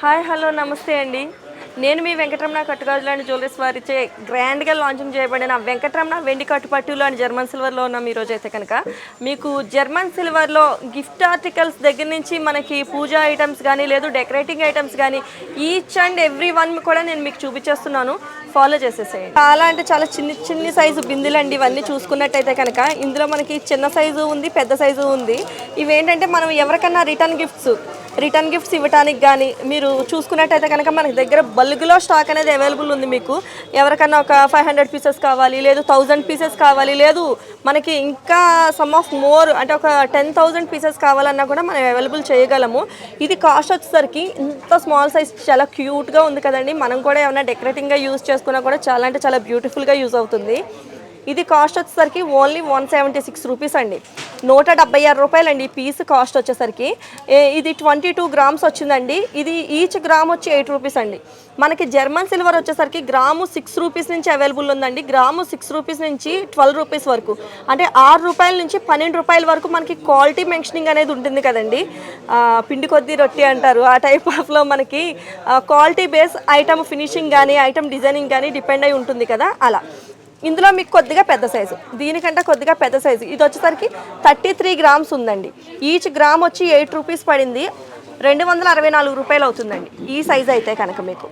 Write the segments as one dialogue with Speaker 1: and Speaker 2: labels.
Speaker 1: Hi hello నమస్తే అండి. నేను మీ వెంకటరమణ కట్టుగాజులు అండ్ జ్యువెలరీస్ వారిచే గ్రాండ్గా లాంచింగ్ చేయబడిన వెంకటరమణ వెండి కట్టుపట్టులు అండ్ జర్మన్ సిల్వర్లో ఉన్నాం ఈరోజు అయితే కనుక మీకు జర్మన్ సిల్వర్లో గిఫ్ట్ ఆర్టికల్స్ దగ్గర నుంచి మనకి పూజా ఐటమ్స్ కానీ లేదు డెకరేటింగ్ ఐటమ్స్ కానీ ఈచ్ అండ్ ఎవ్రీ వన్ కూడా నేను మీకు చూపించేస్తున్నాను. ఫాలో చేసేసేయండి. చాలా అంటే చాలా చిన్ని చిన్ని సైజు బిందులు అండి ఇవన్నీ చూసుకున్నట్టయితే కనుక ఇందులో మనకి చిన్న సైజు ఉంది పెద్ద సైజు ఉంది. ఇవేంటంటే మనం ఎవరికన్నా రిటర్న్ గిఫ్ట్స్ రిటర్న్ గిఫ్ట్స్ ఇవ్వడానికి కానీ మీరు చూసుకున్నట్టయితే కనుక మనకి దగ్గర బల్క్లో స్టాక్ అనేది అవైలబుల్ ఉంది మీకు. ఎవరికన్నా ఒక ఫైవ్ హండ్రెడ్ పీసెస్ కావాలి లేదు థౌజండ్ పీసెస్ కావాలి లేదు మనకి ఇంకా సమ్ ఆఫ్ మోర్ అంటే ఒక టెన్ థౌజండ్ పీసెస్ కావాలన్నా కూడా మనం అవైలబుల్ చేయగలము. ఇది కాస్ట్ వచ్చేసరికి ఇంత స్మాల్ సైజ్ చాలా క్యూట్గా ఉంది కదండి. మనం కూడా ఏమైనా డెకరేటింగ్గా యూజ్ చేసుకున్నా కూడా చాలా అంటే చాలా బ్యూటిఫుల్గా యూజ్ అవుతుంది. ఇది కాస్ట్ వచ్చేసరికి only one seventy six rupees అండి. నూట డెబ్బై ఆరు రూపాయలు అండి ఈ పీస్ కాస్ట్ వచ్చేసరికి. ఇది ట్వంటీ టూ గ్రామ్స్ వచ్చిందండి. ఇది ఈచ్ గ్రామ్ వచ్చి ఎయిట్ రూపీస్ అండి. మనకి జర్మన్ సిల్వర్ వచ్చేసరికి గ్రాము సిక్స్ రూపీస్ నుంచి అవైలబుల్ ఉందండి. గ్రాము సిక్స్ రూపీస్ నుంచి ట్వెల్వ్ రూపీస్ వరకు. అంటే ఆరు రూపాయల నుంచి పన్నెండు రూపాయల వరకు మనకి క్వాలిటీ మెన్షనింగ్ అనేది ఉంటుంది కదండి. పిండి కొద్ది రొట్టి అంటారు. ఆ టైప్ ఆఫ్లో మనకి క్వాలిటీ బేస్ ఐటమ్ ఫినిషింగ్ కానీ ఐటమ్ డిజైనింగ్ కానీ డిపెండ్ అయి ఉంటుంది కదా. అలా. ఇందులో మీకు కొద్దిగా పెద్ద సైజు దీనికంటే కొద్దిగా పెద్ద సైజు ఇది వచ్చేసరికి థర్టీ త్రీ గ్రామ్స్ ఉందండి. ఈచ్ గ్రామ్ వచ్చి ఎయిట్ రూపీస్ పడింది. రెండు వందల అరవై నాలుగు రూపాయలు అవుతుందండి. ఈ సైజ్ అయితే కనుక మీకు.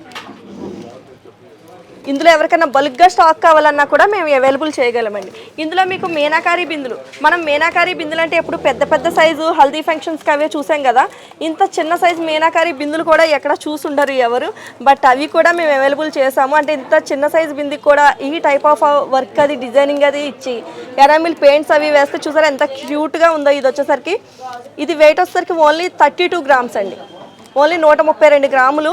Speaker 1: ఇందులో ఎవరికైనా బల్క్గా స్టాక్ కావాలన్నా కూడా మేము అవైలబుల్ చేయగలమండి. ఇందులో మీకు మీనాకారి బిందులు. మనం మీనాకారి బిందులు అంటే ఎప్పుడు పెద్ద పెద్ద సైజు హల్దీ ఫంక్షన్స్కి అవే చూసాం కదా. ఇంత చిన్న సైజు మీనాకారి బిందులు కూడా ఎక్కడ చూసుండరు ఎవరు. బట్ అవి కూడా మేము అవైలబుల్ చేసాము. అంటే ఇంత చిన్న సైజు బిందుకి కూడా ఈ టైప్ ఆఫ్ వర్క్ అది డిజైనింగ్ అది ఇచ్చి ఎరామిల్ పెయింట్స్ అవి వేస్తే చూసారా ఎంత క్యూట్గా ఉందో ఇది వచ్చేసరికి. ఇది వెయిట్ వచ్చేసరికి ఓన్లీ థర్టీ టూ గ్రామ్స్ అండి. ఓన్లీ నూట ముప్పై రెండు గ్రాములు.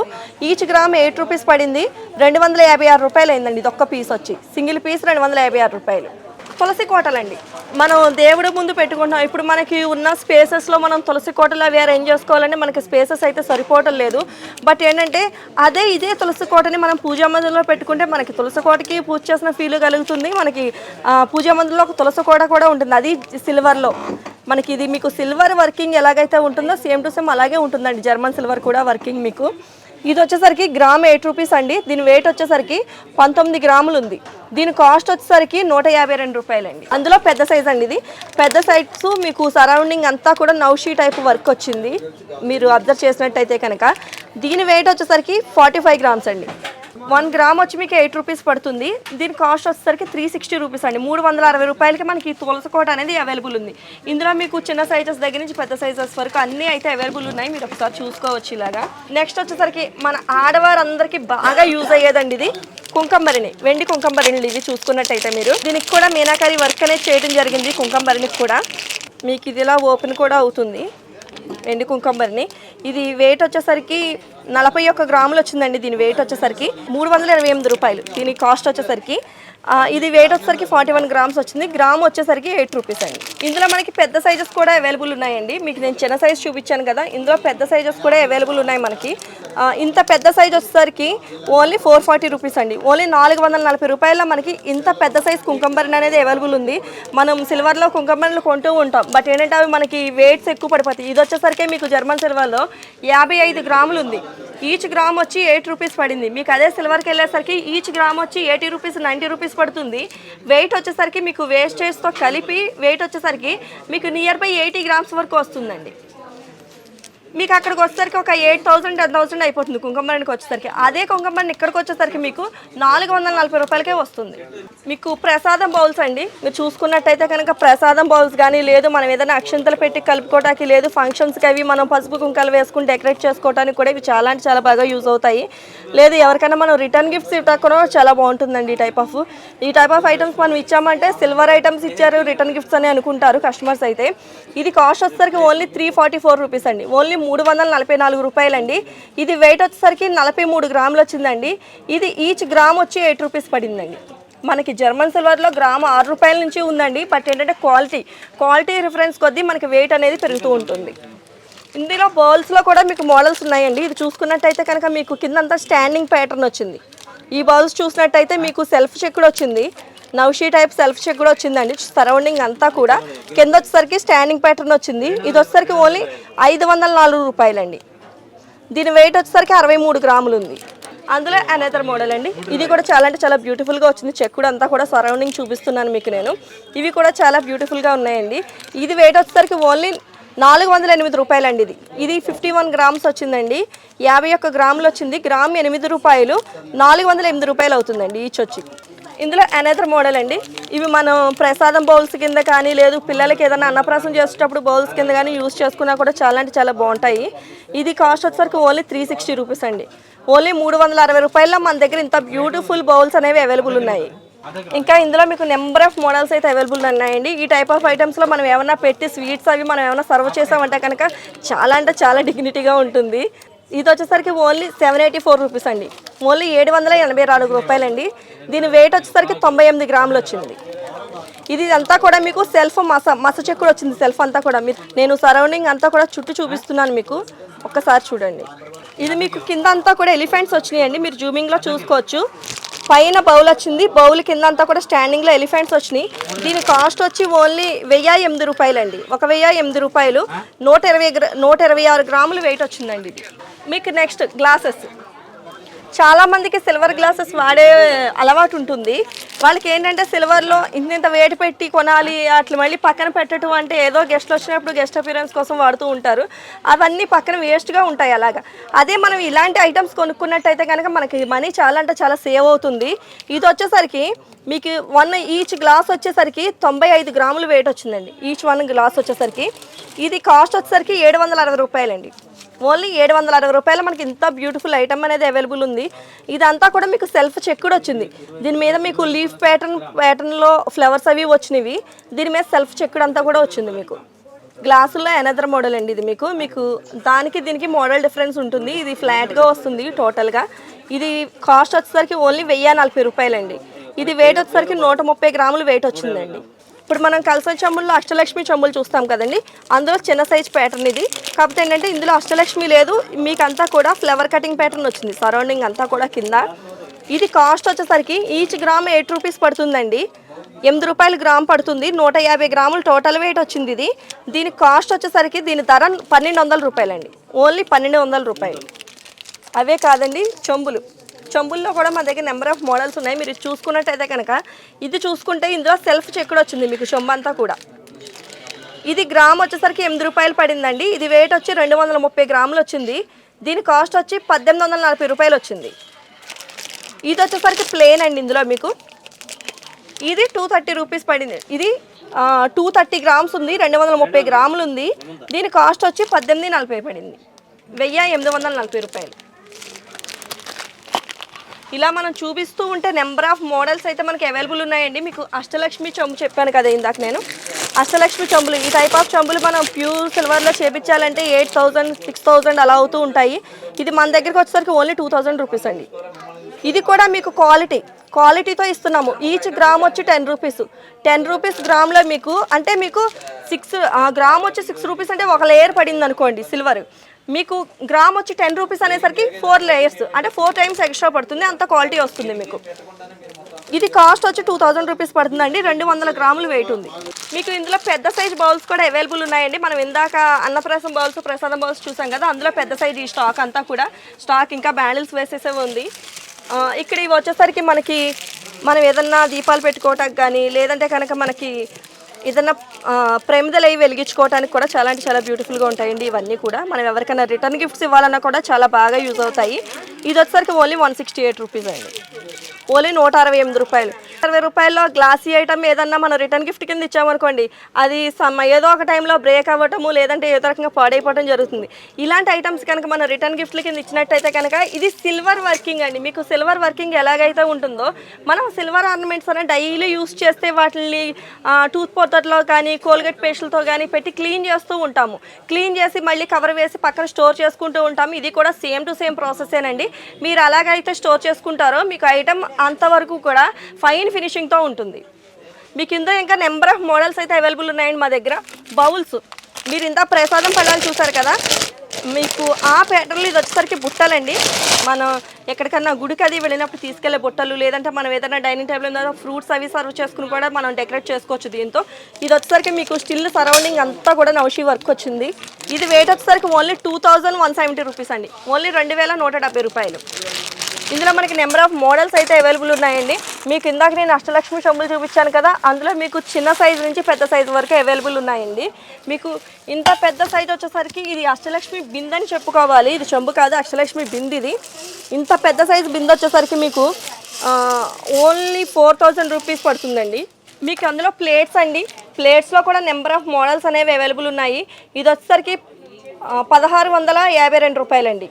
Speaker 1: ఈచ్ గ్రామ్ ఎయిట్ రూపీస్ పడింది. రెండు వందల యాభై ఆరు రూపాయలు అయిందండి ఇది ఒక్క పీస్ వచ్చి. సింగిల్ పీస్ రెండు వందల యాభై ఆరు రూపాయలు. తులసి కోటలండి. మనం దేవుడు ముందు పెట్టుకుంటున్నాం. ఇప్పుడు మనకి ఉన్న స్పేసెస్లో మనం తులసి కోటలు అవి అరేంజ్ చేసుకోవాలంటే మనకి స్పేసెస్ అయితే సరిపోవటం లేదు. బట్ ఏంటంటే అదే ఇదే తులసి కోటని మనం పూజా మందిరంలో పెట్టుకుంటే మనకి తులసి కోటకి పూజ చేసిన ఫీల్ కలుగుతుంది. మనకి పూజా మందిరంలో ఒక తులసి కోట కూడా ఉంటుంది. అది సిల్వర్లో మనకి ఇది మీకు సిల్వర్ వర్కింగ్ ఎలాగైతే ఉంటుందో సేమ్ టు సేమ్ అలాగే ఉంటుందండి. జర్మన్ సిల్వర్ కూడా వర్కింగ్ మీకు. ఇది వచ్చేసరికి గ్రామ్ ఎయిట్ రూపీస్ అండి. దీని వెయిట్ వచ్చేసరికి పంతొమ్మిది గ్రాములు ఉంది. దీని కాస్ట్ వచ్చేసరికి నూట యాభై రెండు రూపాయలండి. అందులో పెద్ద సైజ్ అండి ఇది. పెద్ద సైజ్ మీకు సరౌండింగ్ అంతా కూడా నౌషీ టైప్ వర్క్ వచ్చింది. మీరు అబ్జర్వ్ చేసినట్టయితే కనుక. దీని వెయిట్ వచ్చేసరికి ఫార్టీ ఫైవ్ గ్రామ్స్ అండి. వన్ గ్రామ్ వచ్చి మీకు ఎయిట్ రూపీస్ పడుతుంది. దీని కాస్ట్ వచ్చేసరికి త్రీ సిక్స్టీ రూపీస్ అండి. మూడు వందల అరవై రూపాయలకి మనకి తులసకోట అనేది అవైలబుల్ ఉంది. ఇందులో మీకు చిన్న సైజెస్ దగ్గర నుంచి పెద్ద సైజెస్ వరకు అన్నీ అయితే అవైలబుల్ ఉన్నాయి. మీరు ఒకసారి చూసుకోవచ్చు ఇలాగా. నెక్స్ట్ వచ్చేసరికి మన ఆడవారందరికీ బాగా యూజ్ అయ్యేదండి ఇది. కుంకంబరిని వెండి కుంకంబరిణిలు ఇవి చూసుకున్నట్టయితే మీరు. దీనికి కూడా మీనాకారి వర్క్ అనేది చేయడం జరిగింది కుంకంబరినికి కూడా. మీకు ఇది ఇలా ఓపెన్ కూడా అవుతుంది. ఎండి కుంకంబరిని ఇది వెయిట్ వచ్చేసరికి నలభై ఒక్క గ్రాములు వచ్చిందండి దీని వెయిట్ వచ్చేసరికి. మూడు వందల ఇరవై ఎనిమిది రూపాయలు. దీని కాస్ట్ వచ్చేసరికి ఇది వెయిట్ వచ్చేసరికి ఫార్టీ వన్ గ్రామ్స్ వచ్చింది. గ్రామ్ వచ్చేసరికి ఎయిట్ రూపీస్ అండి. ఇందులో మనకి పెద్ద సైజెస్ కూడా అవైలబుల్ ఉన్నాయండి. మీకు నేను చిన్న సైజ్ చూపించాను కదా ఇందులో పెద్ద సైజెస్ కూడా అవైలబుల్ ఉన్నాయి మనకి. ఇంత పెద్ద సైజ్ వచ్చేసరికి ఓన్లీ ఫోర్ ఫార్టీ రూపీస్ అండి. ఓన్లీ నాలుగు వందల నలభై రూపాయల మనకి ఇంత పెద్ద సైజ్ కుంకంబరిని అనేది అవైలబుల్ ఉంది. మనం సిల్వర్లో కుంకంబరిలు కొంటూ ఉంటాం. బట్ ఏంటంటే అవి మనకి వెయిట్స్ ఎక్కువ పడిపోతాయి. ఇది వచ్చేసరికి మీకు జర్మన్ సిల్వర్లో యాభై ఐదు గ్రాములు ఉంది. ఈచ్ గ్రామ్ వచ్చి ఎయిట్ రూపీస్ పడింది. మీకు అదే సిల్వర్కి వెళ్ళేసరికి ఈచ్ గ్రామ్ వచ్చి ఎయిటీ రూపీస్ నైంటీ రూపీస్ పడుతుంది. వెయిట్ వచ్చేసరికి మీకు వేస్టేజ్తో కలిపి వెయిట్ వచ్చేసరికి మీకు నియర్ బై ఎయిటీ గ్రామ్స్ వరకు వస్తుందండి. మీకు అక్కడికి వచ్చేసరికి ఒక ఎయిట్ థౌసండ్ టెన్ థౌసండ్ అయిపోతుంది కుంకుమరానికి వచ్చేసరికి. అదే కుంకుమరాన్ని ఇక్కడికి వచ్చేసరికి మీకు నాలుగు వందల నలభై రూపాయలకే వస్తుంది. మీకు ప్రసాదం బౌల్స్ అండి. మీరు చూసుకున్నట్టయితే కనుక ప్రసాదం బౌల్స్ కానీ లేదు మనం ఏదైనా అక్షంతలు పెట్టి కలుపుకోవడానికి లేదు ఫంక్షన్స్కి అవి మనం పసుపు కుంకాలు వేసుకుని డెకరేట్ చేసుకోవడానికి కూడా ఇవి చాలా అంటే చాలా బాగా యూజ్ అవుతాయి. లేదు ఎవరికైనా మనం రిటర్న్ గిఫ్ట్స్ ఇవ్వకుండా కూడా చాలా బాగుంటుందండి ఈ టైప్ ఆఫ్. ఈ టైప్ ఆఫ్ ఐటమ్స్ మనం ఇచ్చామంటే సిల్వర్ ఐటమ్స్ ఇచ్చారు రిటర్న్ గిఫ్ట్స్ అని అనుకుంటారు కస్టమర్స్ అయితే. ఇది కాస్ట్ వచ్చేసరికి only three forty four rupees అండి. ఓన్లీ మూడు వందల నలభై నాలుగు రూపాయలండి. ఇది వెయిట్ వచ్చేసరికి నలభై మూడు గ్రాములు వచ్చిందండి. ఇది ఈచ్ గ్రామ్ వచ్చి ఎయిట్ రూపీస్ పడిందండి. మనకి జర్మన్ సిల్వర్లో గ్రామ్ ఆరు రూపాయల నుంచి ఉందండి. బట్ ఏంటంటే క్వాలిటీ క్వాలిటీ రిఫరెన్స్ కొద్దీ మనకి వెయిట్ అనేది పెరుగుతూ ఉంటుంది. ఇందులో బౌల్స్లో కూడా మీకు మోడల్స్ ఉన్నాయండి. ఇది చూసుకున్నట్టయితే కనుక మీకు కిందంతా స్టాండింగ్ ప్యాటర్న్ వచ్చింది. ఈ బౌల్స్ చూసినట్టయితే మీకు సెల్ఫ్ చెక్ కూడా వచ్చింది. నౌషీ టైప్ సెల్ఫ్ చెక్ కూడా వచ్చిందండి. సరౌండింగ్ అంతా కూడా కింద వచ్చేసరికి స్టాండింగ్ ప్యాటర్న్ వచ్చింది. ఇది వచ్చేసరికి ఓన్లీ ఐదు వందల నాలుగు రూపాయలండి. దీని వెయిట్ వచ్చేసరికి అరవై మూడు గ్రాములు ఉంది. అందులో అనదర్ మోడల్ అండి. ఇది కూడా చాలా అంటే చాలా బ్యూటిఫుల్గా వచ్చింది. చెక్ కూడా అంతా కూడా సరౌండింగ్ చూపిస్తున్నాను మీకు నేను. ఇవి కూడా చాలా బ్యూటిఫుల్గా ఉన్నాయండి. ఇది వెయిట్ వచ్చేసరికి ఓన్లీ నాలుగు వందల ఎనిమిది రూపాయలు అండి ఇది. ఇది ఫిఫ్టీ వన్ గ్రామ్స్ వచ్చిందండి. యాభై ఒక్క గ్రాములు వచ్చింది. గ్రామ్ ఎనిమిది రూపాయలు. నాలుగు వందల ఎనిమిది రూపాయలు అవుతుందండి ఈచ్ వచ్చి. ఇందులో అనదర్ మోడల్ అండి. ఇవి మనం ప్రసాదం బౌల్స్ కింద కానీ లేదు పిల్లలకి ఏదైనా అన్నప్రాసం చేసేటప్పుడు బౌల్స్ కింద కానీ యూస్ చేసుకున్నా కూడా చాలా అంటే చాలా బాగుంటాయి. ఇది కాస్ట్ వచ్చేసరికి ఓన్లీ త్రీ సిక్స్టీ రూపీస్ అండి. ఓన్లీ మూడు వందల అరవై రూపాయల్లో మన దగ్గర ఇంత బ్యూటిఫుల్ బౌల్స్ అనేవి అవైలబుల్ ఉన్నాయి. ఇంకా ఇందులో మీకు నెంబర్ ఆఫ్ మోడల్స్ అయితే అవైలబుల్ ఉన్నాయండి. ఈ టైప్ ఆఫ్ ఐటమ్స్లో మనం ఏమైనా పెట్టి స్వీట్స్ అవి మనం ఏమైనా సర్వ్ చేసామంటే కనుక చాలా అంటే చాలా డిగ్నిటీగా ఉంటుంది. ఇది వచ్చేసరికి only seven eighty four rupees అండి. ఓన్లీ ఏడు వందల ఎనభై నాలుగు రూపాయలండి. దీని వెయిట్ వచ్చేసరికి తొంభై ఎనిమిది గ్రాములు వచ్చింది. ఇది అంతా కూడా మీకు సెల్ఫ్ మస మస చెక్కుడు వచ్చింది సెల్ఫ్ అంతా కూడా. మీరు నేను సరౌండింగ్ అంతా కూడా చుట్టూ చూపిస్తున్నాను మీకు. ఒక్కసారి చూడండి. ఇది మీకు కింద అంతా కూడా ఎలిఫెంట్స్ వచ్చినాయండి. మీరు జూమింగ్లో చూసుకోవచ్చు. పైన బౌల్ వచ్చింది. బౌల్ కింద అంతా కూడా స్టాండింగ్లో ఎలిఫెంట్స్ వచ్చినాయి. దీని కాస్ట్ వచ్చి ఓన్లీ వెయ్యి ఎనిమిది రూపాయలండి. ఒక వెయ్యి ఎనిమిది రూపాయలు. నూట ఇరవై గ్రా- నూట ఇరవై ఆరు గ్రాములు వెయిట్ వచ్చిందండి ఇది. మీకు నెక్స్ట్ గ్లాసెస్ చాలామందికి సిల్వర్ గ్లాసెస్ వాడే అలవాటు ఉంటుంది. వాళ్ళకి ఏంటంటే సిల్వర్లో ఇంత ఇంత వేడి పెట్టి కొనాలి అట్లా మళ్ళీ పక్కన పెట్టడం అంటే ఏదో గెస్ట్లు వచ్చినప్పుడు గెస్ట్ అపీరెన్స్ కోసం వాడుతూ ఉంటారు. అవన్నీ పక్కన వేస్ట్గా ఉంటాయి అలాగా. అదే మనం ఇలాంటి ఐటమ్స్ కొనుక్కున్నట్టయితే కనుక మనకి మనీ చాలా అంటే చాలా సేవ్ అవుతుంది. ఇది వచ్చేసరికి మీకు వన్ ఈచ్ గ్లాస్ వచ్చేసరికి తొంభై ఐదు గ్రాములు వెయిట్ వచ్చిందండి. ఈచ్ వన్ గ్లాస్ వచ్చేసరికి. ఇది కాస్ట్ వచ్చేసరికి ఏడు వందల అరవై రూపాయలండి. ఓన్లీ ఏడు వందల అరవై రూపాయలు మనకి ఇంత బ్యూటిఫుల్ ఐటమ్ అనేది అవైలబుల్ ఉంది. ఇదంతా కూడా మీకు సెల్ఫ్ చెక్ కూడా వచ్చింది. దీని మీద మీకు లీఫ్ ప్యాటర్న్ ప్యాటర్న్లో ఫ్లవర్స్ అవి వచ్చినవి. దీని మీద సెల్ఫ్ చెక్కుడు అంతా కూడా వచ్చింది మీకు. గ్లాసుల్లో ఎనదర్ మోడల్ అండి ఇది మీకు. మీకు దానికి దీనికి మోడల్ డిఫరెన్స్ ఉంటుంది. ఇది ఫ్లాట్గా వస్తుంది టోటల్గా ఇది కాస్ట్ వచ్చేసరికి ఓన్లీ వెయ్యి నలభై రూపాయలండి. ఇది వెయిట్ వచ్చేసరికి నూట ముప్పై గ్రాములు వెయిట్ వచ్చిందండి. ఇప్పుడు మనం కలిసిన చెంబుల్లో అష్టలక్ష్మి చెంబులు చూస్తాం కదండి. అందులో చిన్న సైజ్ ప్యాటర్న్ ఇది. కాకపోతే ఏంటంటే ఇందులో అష్టలక్ష్మి లేదు. మీకు అంతా కూడా ఫ్లవర్ కటింగ్ ప్యాటర్న్ వచ్చింది. సరౌండింగ్ అంతా కూడా కింద. ఇది కాస్ట్ వచ్చేసరికి ఈచ్ గ్రామ్ ఎయిట్ రూపీస్ పడుతుందండి. ఎనిమిది రూపాయలు గ్రామ్ పడుతుంది. నూట యాభై గ్రాములు టోటల్ వెయిట్ వచ్చింది ఇది. దీని కాస్ట్ వచ్చేసరికి దీని ధర పన్నెండు వందల రూపాయలండి. ఓన్లీ పన్నెండు వందల రూపాయలు. అవే కాదండి చెంబులు. చెంబుల్లో కూడా మా దగ్గర నెంబర్ ఆఫ్ మోడల్స్ ఉన్నాయి. మీరు చూసుకున్నట్టయితే కనుక ఇది చూసుకుంటే ఇందులో సెల్ఫ్ చెక్కుడు వచ్చింది మీకు చెంబు అంతా కూడా. ఇది గ్రామ్ వచ్చేసరికి ఎనిమిది రూపాయలు పడిందండి. ఇది వెయిట్ వచ్చి రెండు వందల ముప్పై గ్రాములు వచ్చింది. దీని కాస్ట్ వచ్చి పద్దెనిమిది వందల నలభై రూపాయలు వచ్చింది. ఇది వచ్చేసరికి ప్లేన్ అండి ఇందులో మీకు. ఇది టూ థర్టీ రూపీస్ పడింది. ఇది టూ థర్టీ గ్రామ్స్ ఉంది రెండు వందల ముప్పై గ్రాములు ఉంది. దీని కాస్ట్ వచ్చి పద్దెనిమిది నలభై పడింది. వెయ్యి ఎనిమిది వందల నలభై రూపాయలు. ఇలా మనం చూపిస్తూ ఉంటే నెంబర్ ఆఫ్ మోడల్స్ అయితే మనకి అవైలబుల్ ఉన్నాయండి. మీకు అష్టలక్ష్మి చెంబు చెప్పాను కదా ఇందాక నేను. అష్టలక్ష్మి చెంబులు ఈ టైప్ ఆఫ్ చెంబులు మనం ప్యూర్ సిల్వర్లో చేపించాలంటే ఎయిట్ థౌజండ్ సిక్స్ థౌజండ్ అలా అవుతూ ఉంటాయి. ఇది మన దగ్గరికి వచ్చేసరికి ఓన్లీ టూ థౌజండ్ రూపీస్ అండి. ఇది కూడా మీకు క్వాలిటీ క్వాలిటీతో ఇస్తున్నాము. ఈచ్ గ్రామ్ వచ్చి టెన్ రూపీస్ టెన్ రూపీస్ గ్రామ్లో మీకు అంటే మీకు సిక్స్ గ్రామ్ వచ్చి సిక్స్ రూపీస్ అంటే ఒక లేయర్ పడింది అనుకోండి సిల్వర్ మీకు గ్రామ్ వచ్చి టెన్ రూపీస్ అనేసరికి ఫోర్ లేయర్స్ అంటే ఫోర్ టైమ్స్ ఎక్స్ట్రా పడుతుంది అంత క్వాలిటీ వస్తుంది మీకు. ఇది కాస్ట్ వచ్చి టూ థౌజండ్ రూపీస్ పడుతుందండి రెండు వందల గ్రాములు వెయిట్ ఉంది. మీకు ఇందులో పెద్ద సైజ్ బౌల్స్ కూడా అవైలబుల్ ఉన్నాయండి. మనం ఇందాక అన్నప్రసం బౌల్స్ ప్రసాదం బౌల్స్ చూసాం కదా అందులో పెద్ద సైజ్ ఈ స్టాక్ అంతా కూడా. స్టాక్ ఇంకా బ్యాండిల్స్ వేసేసే ఉంది. ఇక్కడ ఇవి వచ్చేసరికి మనకి మనం ఏదన్నా దీపాలు పెట్టుకోవటానికి కానీ లేదంటే కనుక మనకి ఏదన్నా ఆ, అవి వెలిగించుకోవడానికి కూడా చాలా అంటే చాలా బ్యూటిఫుల్గా ఉంటాయండి ఇవన్నీ కూడా. మనం ఎవరికైనా రిటర్న్ గిఫ్ట్స్ ఇవ్వాలన్నా కూడా చాలా బాగా యూజ్ అవుతాయి. ఇది వచ్చేసరికి only one sixty eight rupees అండి. ఓన్లీ నూట అరవై ఎనిమిది రూపాయలు. అరవై రూపాయల్లో గ్లాసీ ఐటమ్ ఏదన్నా మనం రిటర్న్ గిఫ్ట్ కింద ఇచ్చామనుకోండి అది సమ ఏదో ఒక టైంలో బ్రేక్ అవ్వటము లేదంటే ఏదో రకంగా పాడైపోవడం జరుగుతుంది. ఇలాంటి ఐటమ్స్ కనుక మనం రిటర్న్ గిఫ్ట్ల కింద ఇచ్చినట్టయితే కనుక ఇది సిల్వర్ వర్కింగ్ అండి. మీకు సిల్వర్ వర్కింగ్ ఎలాగైతే ఉంటుందో మనం సిల్వర్ ఆర్నమెంట్స్ అనేది డైలీ యూస్ చేస్తే వాటిని టూత్ పౌడర్లో కానీ కోల్గేట్ పేస్టులతో కానీ పెట్టి క్లీన్ చేస్తూ ఉంటాము. క్లీన్ చేసి మళ్ళీ కవర్ వేసి పక్కన స్టోర్ చేసుకుంటూ ఉంటాము. ఇది కూడా సేమ్ టు సేమ్ ప్రాసెసేనండి. మీరు అలాగైతే స్టోర్ చేసుకుంటారో మీకు ఐటమ్ అంతవరకు కూడా ఫైన్ ఫినిషింగ్తో ఉంటుంది. మీకు ఇందులో ఇంకా నెంబర్ ఆఫ్ మోడల్స్ అయితే అవైలబుల్ ఉన్నాయండి మా దగ్గర. బౌల్స్. మీరు ఇంత ప్రసాదం పళ్ళాలు చూసారు కదా? మీకు ఆ ప్యాటర్న్లో ఇది వచ్చేసరికి బుట్టలండి. మనం ఎక్కడికన్నా గుడికి అది వెళ్ళినప్పుడు తీసుకెళ్ళే బుట్టలు లేదంటే మనం ఏదైనా డైనింగ్ టేబుల్ ఉందో ఫ్రూట్స్ అవి సర్వ్ చేసుకుని కూడా మనం డెకరేట్ చేసుకోవచ్చు దీంతో. ఇది వచ్చేసరికి మీకు స్టిల్ సరౌండింగ్ అంతా కూడా నౌషి వర్క్ వచ్చింది. ఇది వెయిట్ వచ్చేసరికి only two thousand one seventy rupees అండి. ఓన్లీ రెండు వేల నూట డెబ్బై రూపాయలు. ఇందులో మనకి నెంబర్ ఆఫ్ మోడల్స్ అయితే అవైలబుల్ ఉన్నాయండి. మీకు ఇందాక నేను అష్టలక్ష్మి చెంబులు చూపించాను కదా అందులో మీకు చిన్న సైజు నుంచి పెద్ద సైజు వరకు అవైలబుల్ ఉన్నాయండి. మీకు ఇంత పెద్ద సైజు వచ్చేసరికి ఇది అష్టలక్ష్మి బింద్ అని చెప్పుకోవాలి. ఇది చెంబు కాదు అష్టలక్ష్మి బింద్ ఇది. ఇంత పెద్ద సైజు బింద్ వచ్చేసరికి మీకు ఓన్లీ ఫోర్ థౌజండ్ రూపీస్ పడుతుందండి. మీకు అందులో ప్లేట్స్ అండి. ప్లేట్స్లో కూడా నెంబర్ ఆఫ్ మోడల్స్ అనేవి అవైలబుల్ ఉన్నాయి. ఇది వచ్చేసరికి పదహారు వందల యాభై రెండు రూపాయలండి.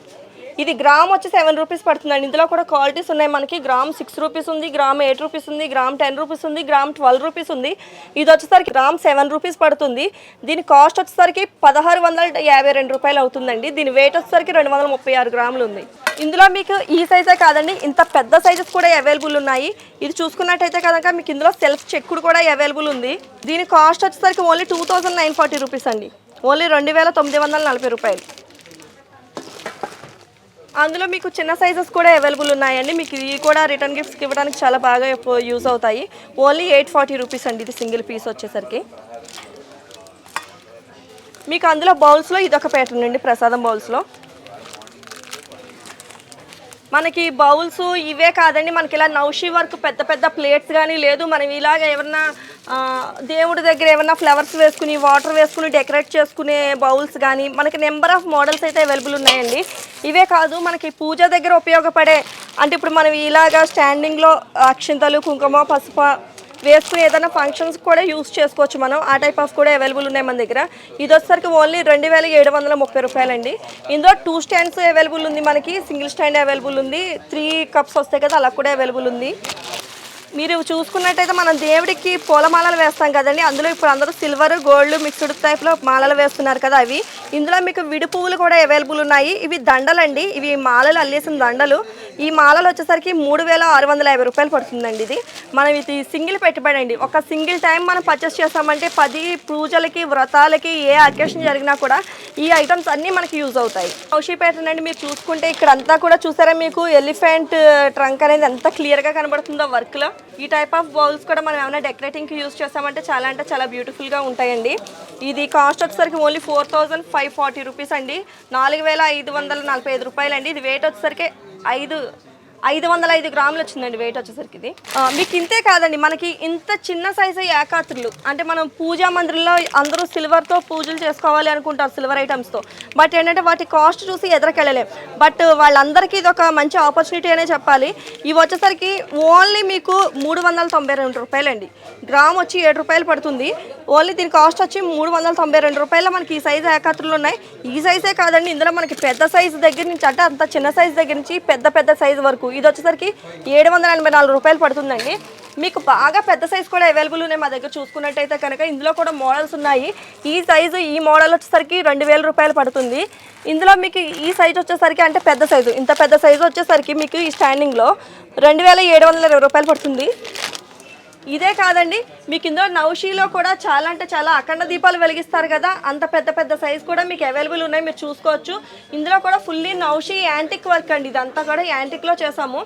Speaker 1: ఇది గ్రామ్ వచ్చి సెవెన్ రూపీస్ పడుతుందండి. ఇందులో కూడా క్వాలిటీస్ ఉన్నాయి మనకి. గ్రామ్ సిక్స్ రూపీస్ ఉంది గ్రామ్ ఎయిట్ రూపీస్ ఉంది గ్రామ్ టెన్ రూపీస్ ఉంది గ్రామ్ ట్వెల్వ్ రూపీస్ ఉంది. ఇది వచ్చేసరికి గ్రామ్ సెవెన్ రూపీస్ పడుతుంది. దీని కాస్ట్ వచ్చేసరికి పదహారు వందల యాభై రెండు రూపాయలు అవుతుందండి. దీని వెయిట్ వచ్చేసరికి రెండు వందల ముప్పై ఆరు గ్రాములు ఉంది. ఇందులో మీకు ఈ సైజే కాదండి ఇంత పెద్ద సైజెస్ కూడా అవైలబుల్ ఉన్నాయి. ఇది చూసుకున్నట్టయితే కనుక మీకు ఇందులో సెల్ఫ్ చెక్కుడు కూడా అవైలబుల్ ఉంది. దీని కాస్ట్ వచ్చేసరికి only two thousand nine forty rupees అండి. ఓన్లీ రెండు వేల తొమ్మిది వందల నలభై రూపాయలు. అందులో మీకు చిన్న సైజెస్ కూడా అవైలబుల్ ఉన్నాయండి. మీకు ఇవి కూడా రిటర్న్ గిఫ్ట్స్కి ఇవ్వడానికి చాలా బాగా యూజ్ అవుతాయి. ఓన్లీ ఎయిట్ ఫార్టీ రూపీస్ అండి ఇది సింగిల్ పీస్ వచ్చేసరికి. మీకు అందులో బౌల్స్లో ఇది ఒక ప్యాటర్న్ అండి ప్రసాదం బౌల్స్లో మనకి బౌల్స్ ఇవే కాదండి. మనకి ఇలా నౌషి వర్క్ పెద్ద పెద్ద ప్లేట్స్ కానీ లేదు. మనం ఇలాగ ఎవరన్నా దేవుడి దగ్గర ఏమన్నా ఫ్లవర్స్ వేసుకుని వాటర్ వేసుకుని డెకరేట్ చేసుకునే బౌల్స్ కానీ మనకి నెంబర్ ఆఫ్ మోడల్స్ అయితే అవైలబుల్ ఉన్నాయండి. ఇవే కాదు మనకి పూజ దగ్గర ఉపయోగపడే అంటే ఇప్పుడు మనం ఇలాగా స్టాండింగ్లో అక్షింతలు కుంకుమ పసుపు వేసుకుని ఏదైనా ఫంక్షన్స్ కూడా యూస్ చేసుకోవచ్చు మనం. ఆ టైప్ ఆఫ్ కూడా అవైలబుల్ ఉన్నాయి మన దగ్గర. ఇది వచ్చేసరికి ఓన్లీ రెండు వేల ఏడు వందల ముప్పై రూపాయలండి. ఇందులో టూ స్టాండ్స్ అవైలబుల్ ఉంది మనకి. సింగిల్ స్టాండ్ అవైలబుల్ ఉంది. త్రీ కప్స్ వస్తాయి కదా అలా కూడా అవైలబుల్ ఉంది. మీరు చూసుకున్నట్టయితే మనం దేవుడికి పూల మాలలు వేస్తాం కదండి. అందులో ఇప్పుడు అందరూ సిల్వర్ గోల్డ్ మిక్స్డ్ టైప్లో మాలలు వేస్తున్నారు కదా అవి. ఇందులో మీకు విడి పువ్వులు కూడా అవైలబుల్ ఉన్నాయి. ఇవి దండలండి. ఇవి మాలలు అల్లేసిన దండలు. ఈ మాలలు వచ్చేసరికి మూడు వేల ఆరు వందల యాభై రూపాయలు పడుతుందండి ఇది. మనం ఇది సింగిల్ పెట్టుబడి అండి ఒక సింగిల్ టైం మనం పర్చేస్ చేస్తామంటే పది పూజలకి వ్రతాలకి ఏ అకేషన్ జరిగినా కూడా ఈ ఐటమ్స్ అన్నీ మనకి యూజ్ అవుతాయి. కౌశీపేట అండి. మీరు చూసుకుంటే ఇక్కడ అంతా కూడా చూసారా మీకు? ఎలిఫెంట్ ట్రంక్ అనేది ఎంత క్లియర్గా కనబడుతుందో వర్క్లో ఈ టైప్ ఆఫ్ బౌల్స్ కూడా మనం ఏమైనా డెకరేటింగ్కి యూజ్ చేస్తామంటే చాలా అంటే చాలా బ్యూటిఫుల్గా ఉంటాయండి. ఇది కాస్ట్ వచ్చేసరికి only four thousand five forty rupees అండి. నాలుగు వేల ఐదు వందల నలభై ఐదు రూపాయలు అండి ఇది వెయిట్ వచ్చేసరికి ఐదు ఐదు వందల ఐదు గ్రాములు వచ్చిందండి వెయిట్ వచ్చేసరికి ఇది. మీకు ఇంతే కాదండి మనకి ఇంత చిన్న సైజు ఏకాత్రులు. అంటే మనం పూజా మందిరంలో అందరూ సిల్వర్తో పూజలు చేసుకోవాలి అనుకుంటారు సిల్వర్ ఐటమ్స్తో బట్ ఏంటంటే వాటి కాస్ట్ చూసి ఎదరకెళ్ళలేం. బట్ వాళ్ళందరికీ ఇది ఒక మంచి ఆపర్చునిటీ అనే చెప్పాలి. ఇవి వచ్చేసరికి ఓన్లీ మీకు మూడు వందల తొంభై రెండు రూపాయలండి. గ్రామ్ వచ్చి ఏడు రూపాయలు పడుతుంది. ఓన్లీ దీని కాస్ట్ వచ్చి మూడు వందల తొంభై రెండు రూపాయలు మనకి ఈ సైజు ఏకాత్రులు ఉన్నాయి. ఈ సైజే కాదండి ఇందులో మనకి పెద్ద సైజు దగ్గర నుంచి అంటే అంత చిన్న సైజు దగ్గర నుంచి పెద్ద పెద్ద సైజు వరకు ఇది వచ్చేసరికి ఏడు వందల ఎనభై నాలుగు రూపాయలు పడుతుందండి. మీకు బాగా పెద్ద సైజు కూడా అవైలబుల్ ఉన్నాయి మా దగ్గర చూసుకున్నట్టయితే కనుక. ఇందులో కూడా మోడల్స్ ఉన్నాయి. ఈ సైజు ఈ మోడల్ వచ్చేసరికి రెండు వేల రూపాయలు పడుతుంది. ఇందులో మీకు ఈ సైజు వచ్చేసరికి అంటే పెద్ద సైజు. ఇంత పెద్ద సైజు వచ్చేసరికి మీకు ఈ స్టాండింగ్లో రెండు వేల ఏడు వందల ఇరవై రూపాయలు పడుతుంది. ఇదే కాదండి మీకు ఇందులో నౌషీలో కూడా చాలా అంటే చాలా అఖండ దీపాలు వెలిగిస్తారు కదా అంత పెద్ద పెద్ద సైజ్ కూడా మీకు అవైలబుల్ ఉన్నాయి మీరు చూసుకోవచ్చు. ఇందులో కూడా ఫుల్లీ నౌషీ యాంటిక్ వర్క్ అండి ఇదంతా కూడా యాంటిక్లో చేసాము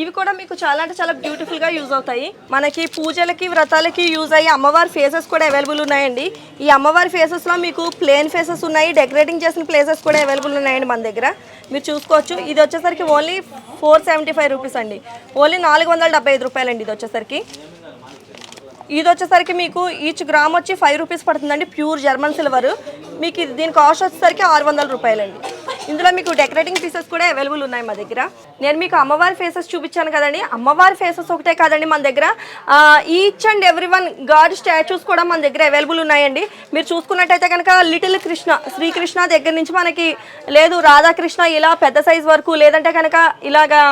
Speaker 1: ఇవి కూడా మీకు చాలా అంటే చాలా బ్యూటిఫుల్గా యూజ్ అవుతాయి. మనకి పూజలకి వ్రతాలకి యూజ్ అయ్యే అమ్మవారి ఫేసెస్ కూడా అవైలబుల్ ఉన్నాయండి. ఈ అమ్మవారి ఫేసెస్లో మీకు ప్లేన్ ఫేసెస్ ఉన్నాయి డెకరేటింగ్ చేసిన ప్లేసెస్ కూడా అవైలబుల్ ఉన్నాయండి మన దగ్గర. మీరు చూసుకోవచ్చు ఇది వచ్చేసరికి only four seventy five rupees అండి. ఓన్లీ నాలుగు వందల డెబ్బై ఐదు రూపాయలండి ఇది వచ్చేసరికి. ఇది వచ్చేసరికి మీకు ఈచ్ గ్రామ్ వచ్చి ఫైవ్ రూపీస్ పడుతుందండి ప్యూర్ జర్మన్ సిల్వర్ మీకు ఇది దీని కాస్ట్ వచ్చేసరికి ఆరు వందల రూపాయలండి. ఇందులో మీకు డెకరేటింగ్ పీసెస్ కూడా అవైలబుల్ ఉన్నాయి మా దగ్గర. నేను మీకు అమ్మవారి ఫేసెస్ చూపించాను కదండి. అమ్మవారి ఫేసెస్ ఒకటే కాదండి మన దగ్గర. Each and every one god statues కూడా మన దగ్గర అవైలబుల్ ఉన్నాయండి. మీరు చూసుకున్నట్టయితే కనుక లిటిల్ కృష్ణ శ్రీకృష్ణ దగ్గర నుంచి మనకి లేదు రాధాకృష్ణ ఇలా పెద్ద సైజ్ వరకు లేదంటే కనుక ఇలాగా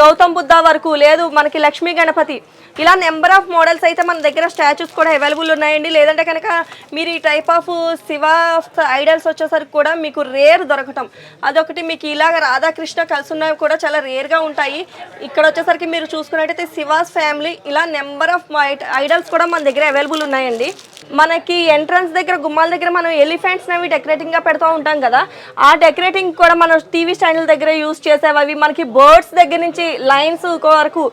Speaker 1: గౌతమ్ బుద్ధ వరకు లేదు మనకి లక్ష్మీ గణపతి ఇలా నెంబర్ ఆఫ్ మోడల్స్ అయితే మన దగ్గర స్టాచ్యూస్ కూడా అవైలబుల్ ఉన్నాయండి. లేదంటే కనుక మీరు ఈ టైప్ ఆఫ్ శివ ఐడల్స్ వచ్చేసరికి కూడా మీకు రేర్ దొరకటం. అదొకటి మీకు ఇలాగ రాధాకృష్ణ కలిసి ఉన్నవి కూడా చాలా రేర్గా ఉంటాయి. ఇక్కడ వచ్చేసరికి మీరు చూసుకున్నట్టయితే శివాస్ ఫ్యామిలీ ఇలా నెంబర్ ఆఫ్ ఐడల్స్ కూడా మన దగ్గర అవైలబుల్ ఉన్నాయండి. మనకి ఎంట్రన్స్ దగ్గర గుమ్మాల దగ్గర మనం ఎలిఫెంట్స్ అవి డెకరేటింగ్గా పెడతా ఉంటాం కదా. ఆ డెకరేటింగ్ కూడా మనం టీవీ ఛానల్ దగ్గర యూస్ చేసేవి. అవి మనకి బర్డ్స్ దగ్గర నుంచి లైన్స్ వరకు.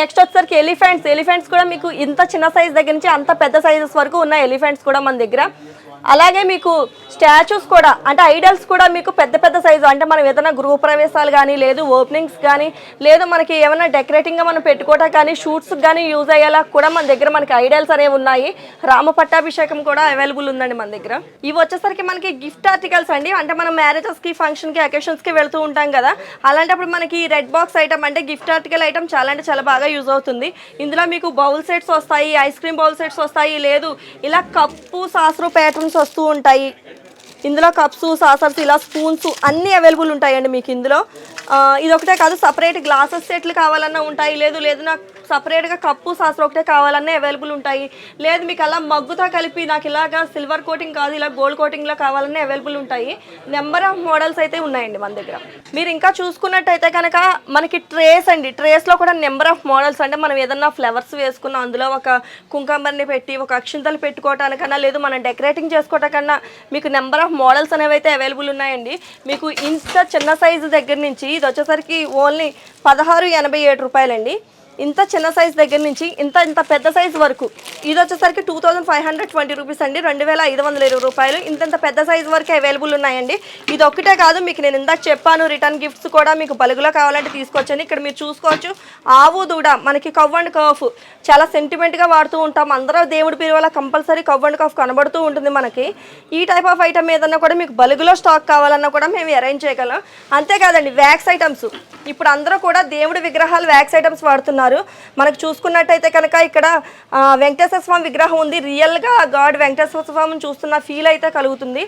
Speaker 1: నెక్స్ట్ వచ్చేసరికి ఎలిఫెంట్స్ ఎలిఫెంట్స్ కూడా మీకు ఇంత చిన్న సైజ్ దగ్గర నుంచి అంత పెద్ద సైజెస్ వరకు ఉన్న ఎలిఫెంట్స్ కూడా మన దగ్గర. అలాగే మీకు స్టాచ్యూస్ కూడా అంటే ఐడల్స్ కూడా మీకు పెద్ద పెద్ద సైజు అంటే మనం ఏదైనా గృహ ప్రవేశాలు కానీ లేదు ఓపెనింగ్స్ కానీ లేదు మనకి ఏమైనా డెకరేటింగ్గా మనం పెట్టుకోవటం కానీ షూట్స్ కానీ యూజ్ అయ్యేలా కూడా మన దగ్గర మనకి ఐడల్స్ అనేవి ఉన్నాయి. రామ పట్టాభిషేకం కూడా అవైలబుల్ ఉందండి మన దగ్గర. ఇవి వచ్చేసరికి మనకి గిఫ్ట్ ఆర్టికల్స్ అండి. అంటే మనం మ్యారేజెస్కి ఫంక్షన్కి అకేషన్స్కి వెళ్తూ ఉంటాం కదా. అలాంటప్పుడు మనకి రెడ్ బాక్స్ ఐటమ్ అంటే గిఫ్ట్ ఆర్టికల్ ఐటమ్ చాలా అంటే చాలా బాగా యూజ్ అవుతుంది. ఇందులో మీకు బౌల్ సెట్స్ వస్తాయి ఐస్ క్రీమ్ బౌల్ సెట్స్ వస్తాయి లేదు ఇలా కప్పు సాసరు ప్యాటర్న్స్ వస్తూ ఉంటాయి. ఇందులో కప్స్ సాసర్స్ ఇలా స్పూన్స్ అన్నీ అవైలబుల్ ఉంటాయండి మీకు ఇందులో. ఇదొకటే ఇది ఒకటే కాదు సపరేట్ గ్లాసెస్ సెట్లు కావాలన్నా ఉంటాయి. లేదు లేదు నాకు సపరేట్గా కప్పు సాసర్ ఒకటే కావాలన్నా అవైలబుల్ ఉంటాయి. లేదు మీకు అలా మగ్గుతో కలిపి నాకు ఇలాగా సిల్వర్ కోటింగ్ కాదు ఇలా గోల్డ్ కోటింగ్లో కావాలన్నా అవైలబుల్ ఉంటాయి. నెంబర్ ఆఫ్ మోడల్స్ అయితే ఉన్నాయండి మన దగ్గర. మీరు ఇంకా చూసుకున్నట్టయితే కనుక మనకి ట్రేస్ అండి. ట్రేస్లో కూడా నెంబర్ ఆఫ్ మోడల్స్ అంటే మనం ఏదన్నా ఫ్లవర్స్ వేసుకున్న అందులో ఒక కుంకాంబర్ని పెట్టి ఒక అక్షింతలు పెట్టుకోవటానికన్నా లేదు మనం డెకరేటింగ్ చేసుకోవటానికన్నా మీకు నెంబర్ ఆఫ్ మోడల్స్ అనేవి అయితే అవైలబుల్ ఉన్నాయండి. మీకు ఇంత చిన్న సైజు దగ్గర నుంచి ఇది వచ్చేసరికి ఓన్లీ పదహారు ఎనభై ఏడు రూపాయలండి. ఇంత చిన్న సైజ్ దగ్గర నుంచి ఇంత ఇంత పెద్ద సైజ్ వరకు. ఇది వచ్చేసరికి two thousand five hundred twenty rupees అండి. రెండు వేల ఐదు వందల ఇరవై రూపాయలు. ఇంత ఇంత పెద్ద సైజ్ వరకు అవైలబుల్ ఉన్నాయండి. ఇది ఒక్కటే కాదు మీకు నేను ఇందాక చెప్పాను రిటర్న్ గిఫ్ట్స్ కూడా మీకు బలుగులో కావాలంటే తీసుకోవచ్చండి ఇక్కడ మీరు చూసుకోవచ్చు ఆవు దూడ మనకి కవ్ అండ్ కఫ్ చాలా సెంటిమెంట్గా వాడుతూ ఉంటాం. అందరూ దేవుడి పేరు వల్ల కంపల్సరీ కవ్ అండ్ కఫ్ కనబడుతూ ఉంటుంది మనకి. ఈ టైప్ ఆఫ్ ఐటమ్ ఏదన్నా కూడా మీకు బలుగులో స్టాక్ కావాలన్నా కూడా మేము అరేంజ్ చేయగలం. అంతేకాదండి వ్యాక్స్ ఐటమ్స్ ఇప్పుడు అందరూ కూడా దేవుడి విగ్రహాలు వ్యాక్స్ ఐటమ్స్ వాడుతున్నారు. మనకు చూసుకున్నట్టయితే కనుక ఇక్కడ ఆ, వెంకటేశ్వర స్వామి విగ్రహం ఉంది. రియల్గా గాడ్ వెంకటేశ్వర స్వామిని చూస్తున్న ఫీల్ అయితే కలుగుతుంది.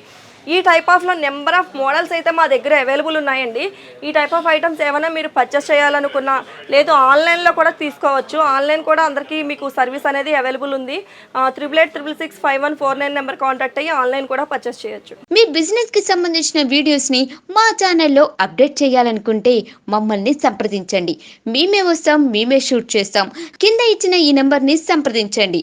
Speaker 1: ఈ టైప్ ఆఫ్లో నెంబర్ ఆఫ్ మోడల్స్ అయితే మా దగ్గర అవైలబుల్ ఉన్నాయండి. ఈ టైప్ ఆఫ్ ఐటమ్స్ ఏమైనా మీరు పర్చేస్ చేయాలనుకున్నా లేదు ఆన్లైన్లో కూడా తీసుకోవచ్చు. ఆన్లైన్ కూడా అందరికీ మీకు సర్వీస్ అనేది అవైలబుల్ ఉంది. Triple eight triple six five one four nine number contact అయ్యి ఆన్లైన్ కూడా పర్చేస్ చేయొచ్చు.
Speaker 2: మీ బిజినెస్కి సంబంధించిన వీడియోస్ని మా ఛానల్లో అప్డేట్ చేయాలనుకుంటే మమ్మల్ని సంప్రదించండి. మేమే వస్తాం మేమే షూట్ చేస్తాం. కింద ఇచ్చిన ఈ నెంబర్ని సంప్రదించండి.